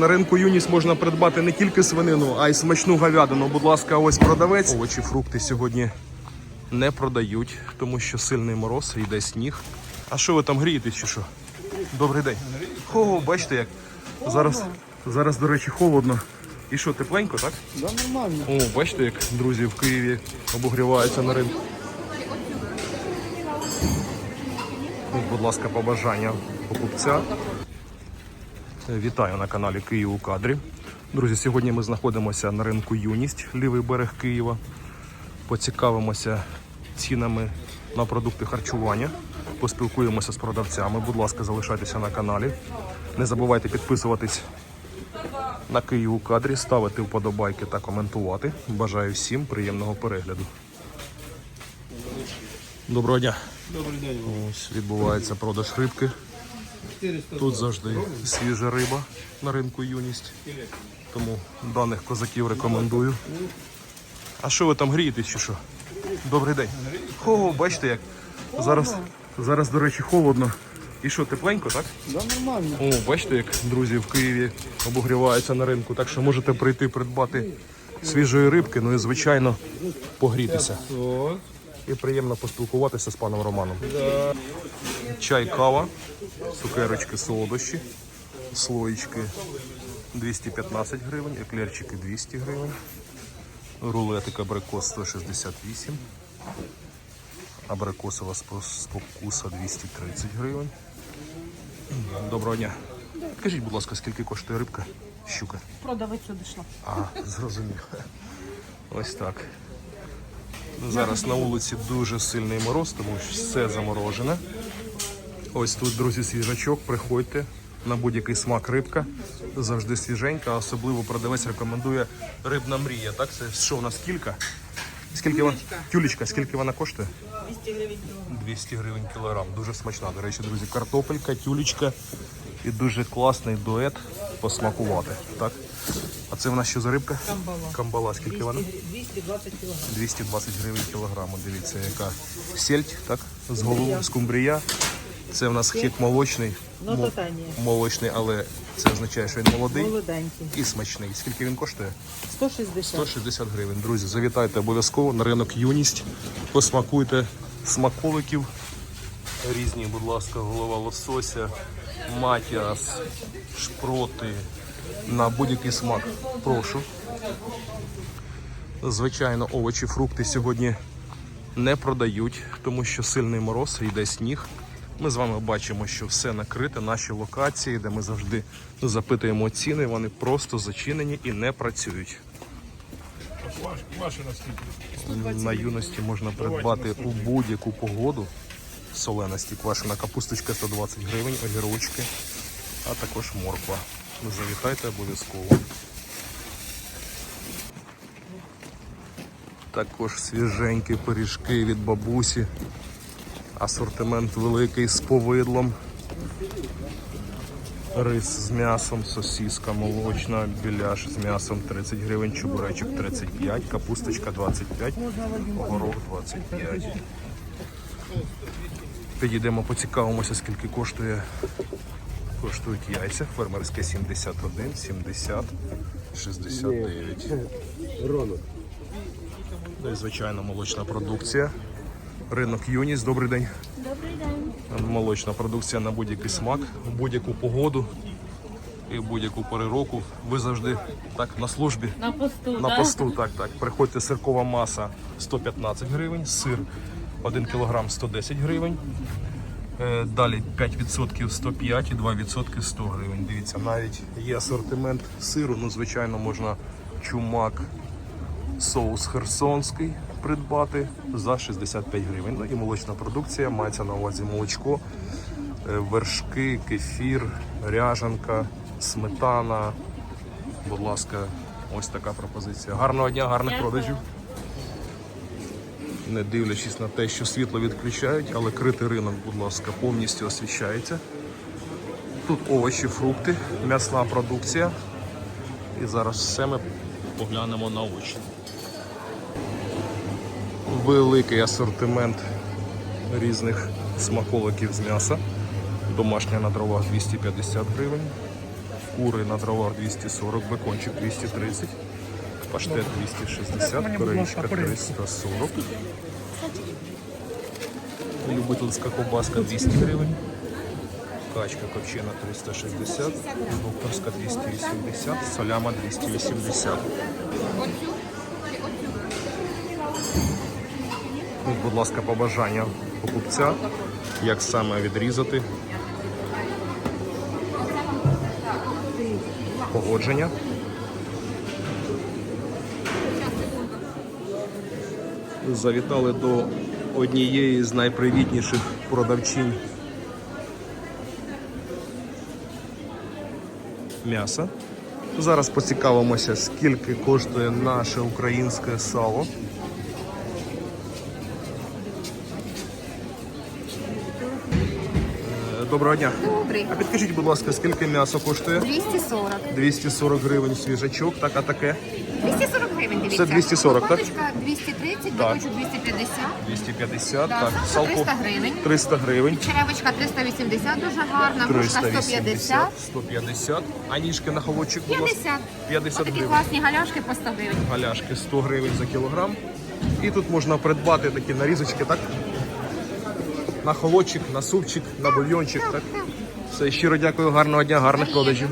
На ринку Юніс можна придбати не тільки свинину, а й смачну говядину. Будь ласка, ось продавець. Овочі, фрукти сьогодні не продають, тому що сильний мороз, йде сніг. А що ви там грієтесь чи що? Добрий день. О, бачите як. Зараз, зараз, до речі, холодно. І що, тепленько, так? Да, нормально. О, бачите, як друзі в Києві обогріваються на ринку. Будь ласка, побажання покупця. Вітаю на каналі Київ у кадрі. Друзі, сьогодні ми знаходимося на ринку Юність, лівий берег Києва. Поцікавимося цінами на продукти харчування. Поспілкуємося з продавцями. Будь ласка, залишайтеся на каналі. Не забувайте підписуватись на Київ у кадрі, ставити вподобайки та коментувати. Бажаю всім приємного перегляду. Доброго дня. Добрий день. Ось відбувається продаж рибки. 400 Тут завжди свіжа риба на ринку юність. Тому даних козаків рекомендую. А що ви там грієтесь чи що? Добрий день. О, бачите як. Зараз, зараз, до речі, холодно. І що, тепленько, так? Да, нормально. О, бачите, як друзі в Києві обогріваються на ринку, так що можете прийти придбати свіжої рибки, ну і звичайно погрітися. І приємно поспілкуватися з паном Романом. Чай, кава, цукерочки, солодощі, слоїчки 215 гривень, еклерчики 200 гривень, рулетик абрикос 168, абрикосова спокуса 230 гривень. Доброго дня. Скажіть, будь ласка, скільки коштує рибка? Щука. Продавицю дійшла. А, зрозумів. Ось так. Зараз на вулиці дуже сильний мороз, тому що все заморожене. Ось тут, друзі, свіжачок. Приходьте на будь-який смак рибка. Завжди свіженька, особливо продавець рекомендує рибна мрія. Так, це що у нас кілька? Скільки вона? Тюлечка, скільки вона коштує? 200 гривень кілограм. 200 гривень кілограм. Дуже смачна. До речі, друзі, картопелька, тюлечка і дуже класний дует посмакувати. Так? А це в нас що за рибка? Камбала. Камбала. Скільки вона? 220 кілограм. 220 гривень кілограму. Дивіться, яка сельдь, так? З голову, скумбрія. Це в нас хек молочний. Ну, то та ні. Молочний, але це означає, що він молодий Молоденький. і смачний. Скільки він коштує? 160. 160 гривень. Друзі, завітайте обов'язково на ринок Юність. Посмакуйте смаколиків. Різні, будь ласка, голова лосося, матіас, шпроти на будь-який смак. Прошу. Звичайно, овочі, фрукти сьогодні не продають, тому що сильний мороз, йде сніг. Ми з вами бачимо, що все накрите, наші локації, де ми завжди запитуємо ціни, вони просто зачинені і не працюють. На юності можна придбати у будь-яку погоду соленості. Квашена капусточка 120 гривень, огірочки, а також морква. Завітайте обов'язково. Також свіженькі пиріжки від бабусі. Асортимент великий з повидлом. Рис з м'ясом, сосиска молочна, біляш з м'ясом 30 гривень, чебуречок 35, капусточка 25, горох 25. Підійдемо, поцікавимося, скільки коштує. Коштують яйця. Фермерське 71, 70, 69. Ну звичайно молочна продукція. Ринок Юніс, добрий день. Добрий день. Молочна продукція на будь-який смак, в будь-яку погоду і в будь-яку пору року. Ви завжди так на службі. На посту, На да? посту, так, так. Приходьте сиркова маса 115 гривень, сир 1 кг 110 гривень. Е, Далі 5% 105 і 2% 100 гривень. Дивіться, навіть є асортимент сиру, ну звичайно можна чумак, соус херсонський придбати за 65 гривень. Ну і молочна продукція, мається на увазі молочко, е, вершки, кефір, ряжанка, сметана. Будь ласка, ось така пропозиція. Гарного дня, гарних Дякую. продажів. Не дивлячись на те, що світло відключають, але критий ринок, будь ласка, повністю освіщається. Тут овочі, фрукти, м'ясна продукція. І зараз все ми поглянемо на очі. Великий асортимент різних смаколиків з м'яса. Домашня на дровах 250 гривень. кури на дровах 240, бекончик 230, паштет 260, корейська 340. Любительська ковбаска 200 гривень. Качка копчена 360, докторська 280, соляма 280. Будь ласка, побажання покупця, як саме відрізати. Погодження. Завітали до однієї з найпривітніших продавчинь м'яса. Зараз поцікавимося, скільки коштує наше українське сало. Доброго дня. Добрий. А підкажіть, будь ласка, скільки м'ясо коштує? 240. 240 гривень свіжачок, так, а таке? 240 гривень, дивіться. Це 240, так? Лопаточка 230, Так. бочок 250. 250, Да, так. салко 300 гривень. 300 гривень. Черевочка 380, дуже гарна. Грушка 150. 380, 150. А ніжки на холодчик, будь ласка? 50. 50 Отакі гривень. класні галяшки по 100 гривень. Галяшки 100 гривень за кілограм. І тут можна придбати такі нарізочки, так? На холодчик, на супчик, на бульйончик, так? Все, щиро дякую, гарного дня, гарних продажів.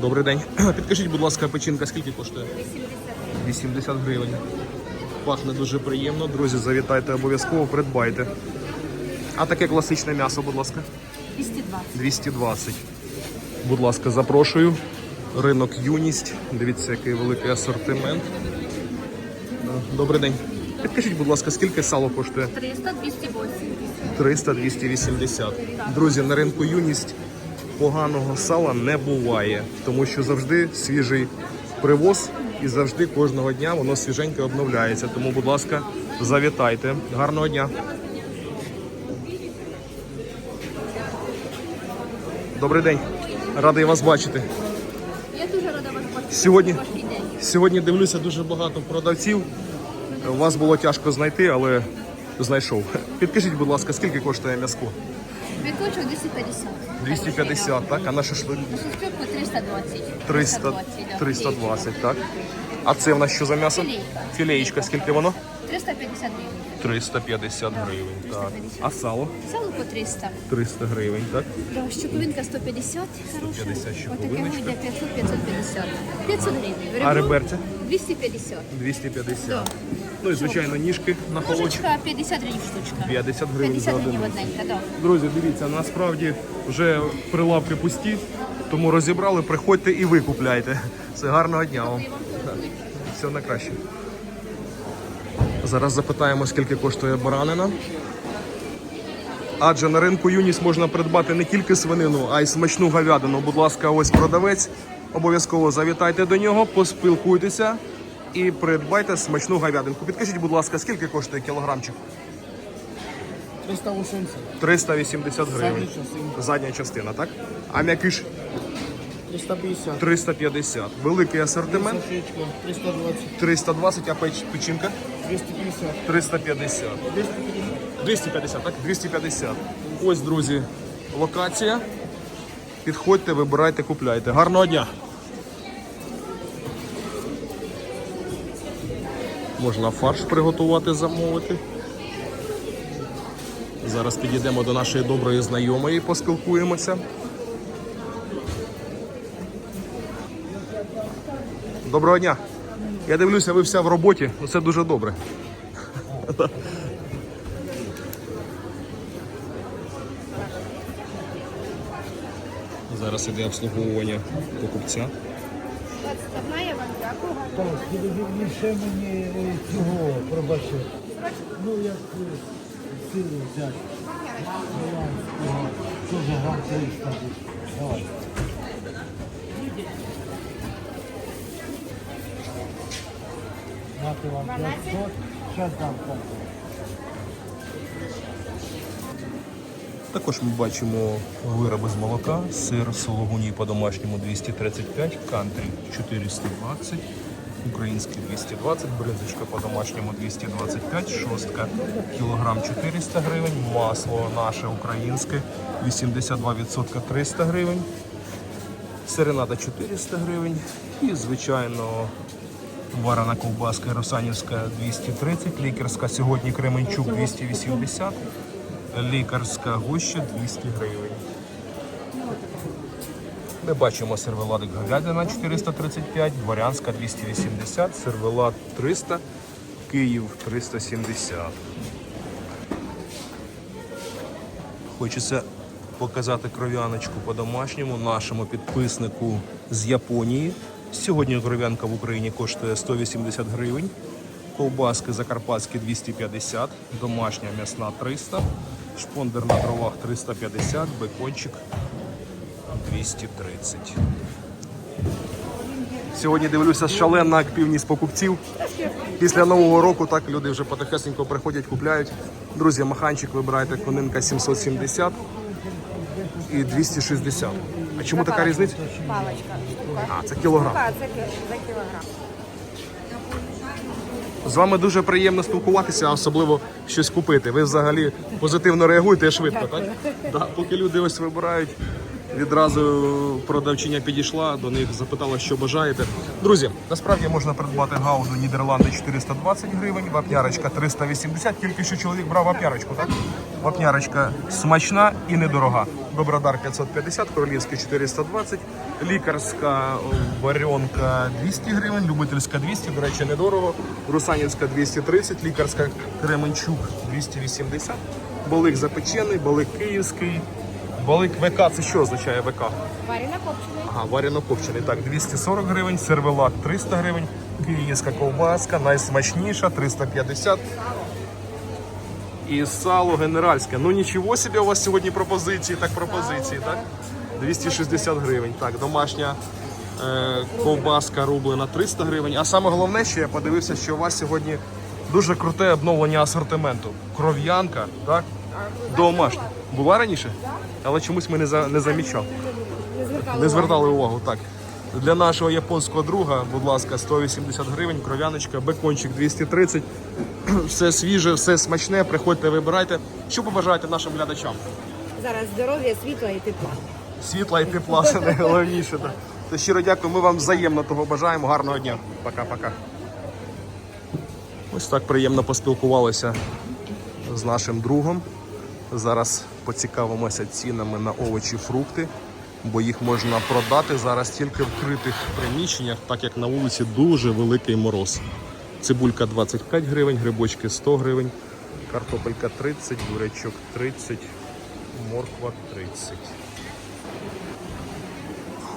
Добрий день. Підкажіть, будь ласка, печінка скільки коштує? 80 гривень. Пахне дуже приємно. Друзі, завітайте обов'язково, придбайте. А таке класичне м'ясо, будь ласка. 220. 220. Будь ласка, запрошую. Ринок юність. Дивіться, який великий асортимент. Добрий день. Підкажіть, будь ласка, скільки сало коштує? 300, 280. 300-280. Друзі, на ринку юність поганого сала не буває, тому що завжди свіжий привоз і завжди кожного дня воно свіженьке обновляється. Тому, будь ласка, завітайте. Гарного дня. Добрий день. Радий вас бачити. Я дуже рада вас бачити. Сьогодні, сьогодні дивлюся дуже багато продавців. Вас було тяжко знайти, але знайшов. Підкажіть, будь ласка, скільки коштує м'яско? М'якочок 250. 250, так? А на шашлик Шестерку 320. 300, 320, так? А це в нас що за м'ясо? Філеєчка, скільки воно? 350 гривень. 350 гривень, так. А сало? Сало по 300. 300 гривень, так? Да, щуковинка 150, хороша. 150 щуковиночка. Отаке вийде 500-550. 500 гривень. А реберця? 250. 250. Да. Ну і звичайно ніжки на холодчик. Ложечка 50 гривень штучка. 50 гривень 50 один. гривень одненька, да. Друзі, дивіться, насправді вже прилавки пусті, тому розібрали, приходьте і ви купляйте. Це гарного дня вам. Все на краще. Зараз запитаємо, скільки коштує баранина. Адже на ринку Юніс можна придбати не тільки свинину, а й смачну говядину. Будь ласка, ось продавець. Обов'язково завітайте до нього, поспілкуйтеся і придбайте смачну говядинку. Підкажіть, будь ласка, скільки коштує кілограмчик? 380. 380 гривень. Задня частина. Задня частина, так? А м'якиш 350. 350. Великий асортимент. Сашечка 320. 320, а печ- печінка 250. 350. 250, так? 250. Ось, друзі, локація. Підходьте, вибирайте, купляйте. Гарного дня! Можна фарш приготувати, замовити. Зараз підійдемо до нашої доброї знайомої, поспілкуємося. Доброго дня. Я дивлюся, ви вся в роботі. Ну, Це дуже добре. Зараз іде обслуговування покупця. Так, ще мені е, цього пробачив. Ну, як силу взяти. Грам 300. Давай. Мати вам 500, зараз дам так. Також ми бачимо вироби з молока, сир сологуній по-домашньому 235, кантрі 420, Український 220, бринзочка по-домашньому 225, шостка кілограм 400 гривень, масло наше українське 82% 300 гривень, серенада 400 гривень і, звичайно, варена ковбаска Росанівська 230, лікарська сьогодні Кременчук 280, лікарська гуща 200 гривень. Ми бачимо сервеладик говядина 435, дворянська 280, сервелад 300, Київ 370. Хочеться показати кров'яночку по-домашньому нашому підписнику з Японії. Сьогодні кров'янка в Україні коштує 180 гривень. Ковбаски закарпатські 250, домашня м'ясна 300, шпондер на дровах 350, бекончик 230. Сьогодні дивлюся шалена активність покупців. Після нового року так люди вже потихесенько приходять, купляють. Друзі, маханчик вибирайте конинка 770 і 260. Чому така різниця? Палочка. А, це кілограм. Це за кілограм. З вами дуже приємно спілкуватися, а особливо щось купити. Ви взагалі позитивно реагуєте швидко, так? Да, поки люди ось вибирають, відразу продавчиня підійшла, до них запитала, що бажаєте. Друзі, насправді можна придбати гауду Нідерланди 420 гривень, вапнярочка 380, тільки що чоловік брав вапнярочку, так? Вапнярочка смачна і недорога. Добродар 550, королівський 420, лікарська варіонка 200 гривень, любительська 200, до речі, недорого. Русанівська 230, лікарська Кременчук 280, балик запечений, балик київський. Балик ВК це що означає ВК? Варена копчений. Ага, варено копчений. Так, 240 гривень, сервелат 300 гривень, київська ковбаска, найсмачніша 350. І сало генеральське. Ну нічого собі у вас сьогодні пропозиції, так пропозиції, так? 260 гривень. Так, домашня е, ковбаска рублена 300 гривень. А саме головне, що я подивився, що у вас сьогодні дуже круте обновлення асортименту. Кров'янка, так? Домашня. Була раніше? Але чомусь ми не, за, не замічав. Не звертали увагу, так. Для нашого японського друга, будь ласка, 180 гривень, кров'яночка, бекончик 230. Все свіже, все смачне. Приходьте, вибирайте. Що побажаєте нашим глядачам? Зараз здоров'я, світла і тепла. Світла і тепла, це найголовніше. Так. То щиро дякую, ми вам взаємно того бажаємо. Гарного дня. Пока-пока. Ось так приємно поспілкувалися з нашим другом. Зараз поцікавимося цінами на овочі, фрукти, бо їх можна продати зараз тільки в критих приміщеннях, так як на вулиці дуже великий мороз. Цибулька 25 гривень, грибочки 100 гривень, картопелька 30, бурячок 30, морква 30.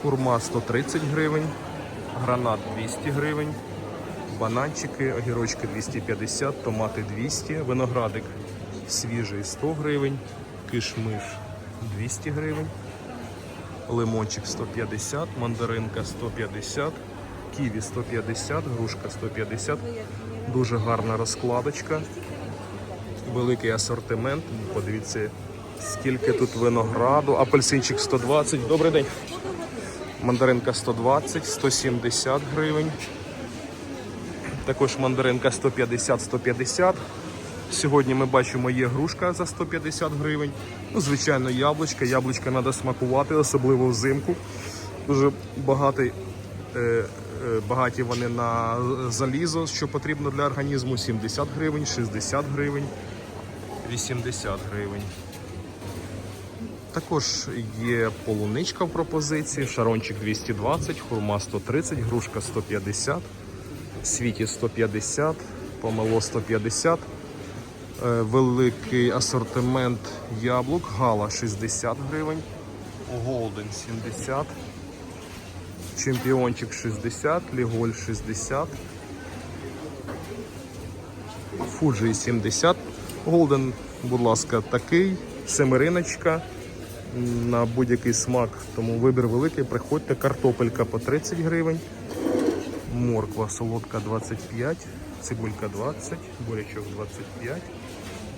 Хурма 130 гривень, гранат 200 гривень, бананчики, огірочки 250, томати 200, виноградик свіжий 100 гривень, кишмиш 200 гривень, лимончик 150, мандаринка 150, ківі 150, грушка 150. Дуже гарна розкладочка, великий асортимент. Подивіться, скільки тут винограду, апельсинчик 120. Добрий день. Мандаринка 120, 170 гривень. Також мандаринка 150-150. Сьогодні ми бачимо, є грушка за 150 гривень. Ну, звичайно, яблучка. Яблучка треба смакувати, особливо взимку. Дуже багатий, е, е, багаті вони на залізо, що потрібно для організму. 70 гривень, 60 гривень, 80 гривень. Також є полуничка в пропозиції, шарончик 220, хурма 130, грушка 150, світі 150, помело 150. Е, Великий асортимент яблук, гала 60 гривень, голден 70, чемпіончик 60, ліголь 60, фуджі 70, голден, будь ласка, такий, семериночка на будь-який смак, тому вибір великий. Приходьте, картопелька по 30 гривень, морква солодка 25, цибулька 20, бурячок 25,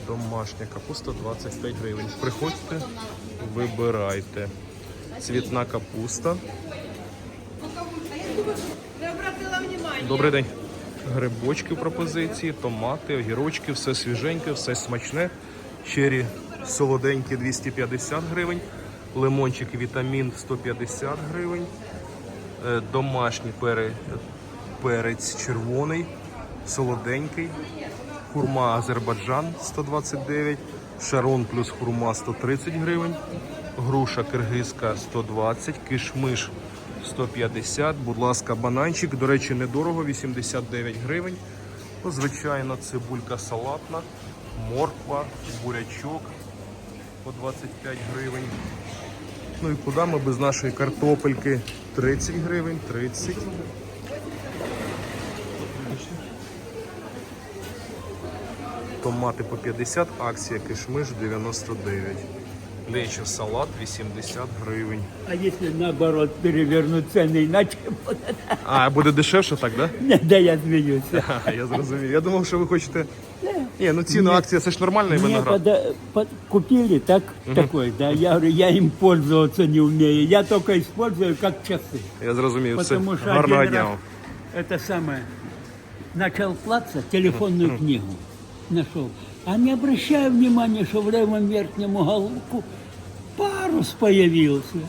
домашня капуста 25 гривень. Приходьте, вибирайте. Цвітна капуста Добрий день. Грибочки в пропозиції, томати, огірочки, все свіженьке, все смачне. Чері солоденькі 250 гривень, лимончик вітамін 150 гривень, Е, домашній перець червоний, солоденький, хурма Азербайджан 129, шарон плюс хурма 130 гривень, груша киргизька 120, кишмиш 150, будь ласка, бананчик, до речі, недорого, 89 гривень. Ну, звичайно, цибулька салатна, морква, бурячок по 25 гривень. Ну і куди ми без нашої картопельки? 30 гривень, 30. Томати по 50, акція кишмиш 99. Лечо салат 80 гривень. А если наоборот перевернуть цены иначе, А, буде дешевше, так, да? да я смеюсь. Ха, Я зрозумів. Я думав, що ви хочете. Ні, ну ціна акція це ж нормальний Мне виноград. пода- под- купили так такой, да, я говорю, я им пользоваться не умею, я только использую как часы. Я зрозумів. Все. Потому что Гарного один дня. раз вам. это самое, начал платься, телефонную книгу Нашел, а не обращаю внимания, что в левом верхнем уголку парус появился.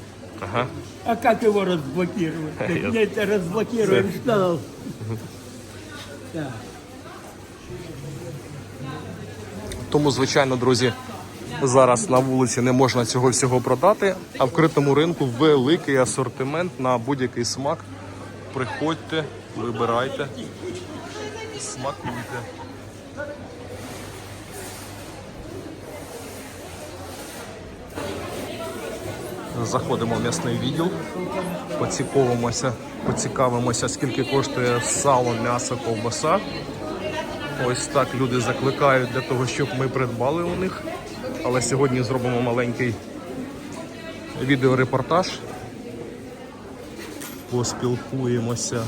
Ага. А как его разблокировать? Я- это разблокируем. Так. Тому, звичайно, друзі, зараз на вулиці не можна цього всього продати, а в критому ринку великий асортимент на будь-який смак. Приходьте, вибирайте, смакуйте. Заходимо в м'ясний відділ, поцікавимося, поцікавимося, скільки коштує сало, м'ясо, ковбаса. Ось так люди закликають для того, щоб ми придбали у них. Але сьогодні зробимо маленький відеорепортаж. Поспілкуємося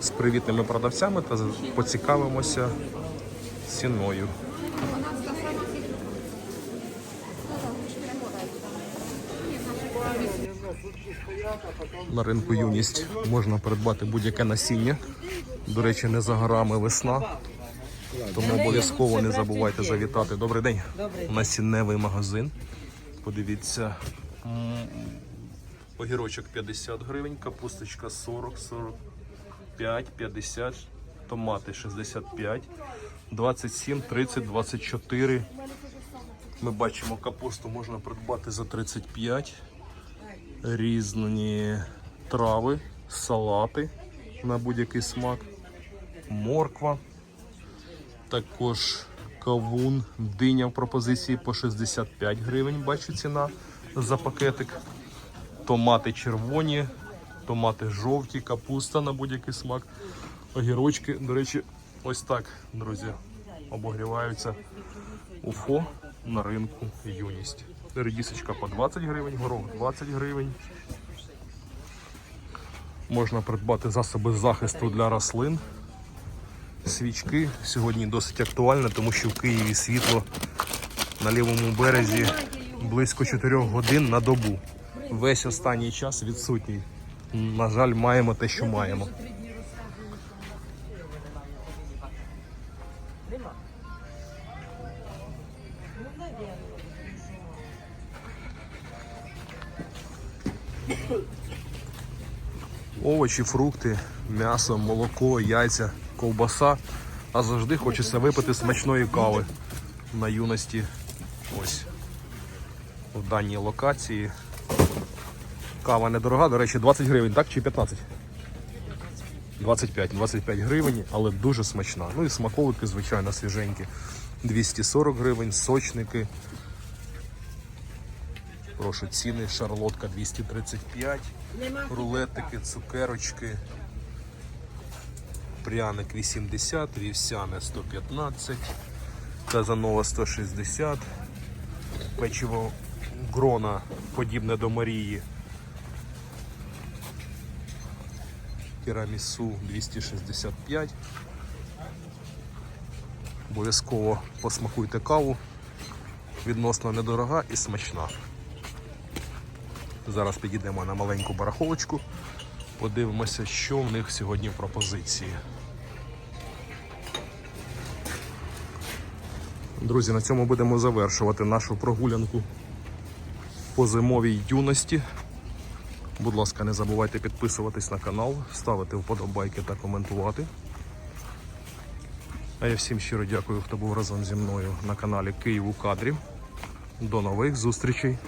з привітними продавцями та поцікавимося ціною. На ринку юність можна придбати будь-яке насіння. До речі, не за горами весна. Тому обов'язково не забувайте завітати. Добрий день. Насінневий магазин. Подивіться. Огірочок 50 гривень, капусточка 40, 45, 50, томати 65, 27, 30, 24. Ми бачимо, капусту можна придбати за 35. Різні трави, салати на будь-який смак, морква. Також кавун, диня в пропозиції по 65 гривень, бачу ціна за пакетик. Томати червоні, томати жовті, капуста на будь-який смак. Огірочки, до речі, ось так, друзі, обогріваються УФО на ринку юність. Редісочка по 20 гривень, горох 20 гривень. Можна придбати засоби захисту для рослин свічки сьогодні досить актуальне, тому що в Києві світло на лівому березі близько 4 годин на добу. Весь останній час відсутній. На жаль, маємо те, що маємо. Овочі, фрукти, м'ясо, молоко, яйця, ковбаса. А завжди хочеться випити смачної кави на юності. Ось в даній локації. Кава недорога, до речі, 20 гривень, так? Чи 15? 25, 25 гривень, але дуже смачна. Ну і смаколики, звичайно, свіженькі. 240 гривень, сочники. Прошу ціни, шарлотка 235, рулетики, цукерочки, пряник 80, вівсяне 115, казанова 160, печиво грона подібне до Марії. Тірамісу 265. Обов'язково посмакуйте каву. Відносно недорога і смачна. Зараз підійдемо на маленьку барахолочку, Подивимося, що в них сьогодні в пропозиції. Друзі, на цьому будемо завершувати нашу прогулянку по зимовій юності. Будь ласка, не забувайте підписуватись на канал, ставити вподобайки та коментувати. А я всім щиро дякую, хто був разом зі мною на каналі Київ у кадрі. До нових зустрічей!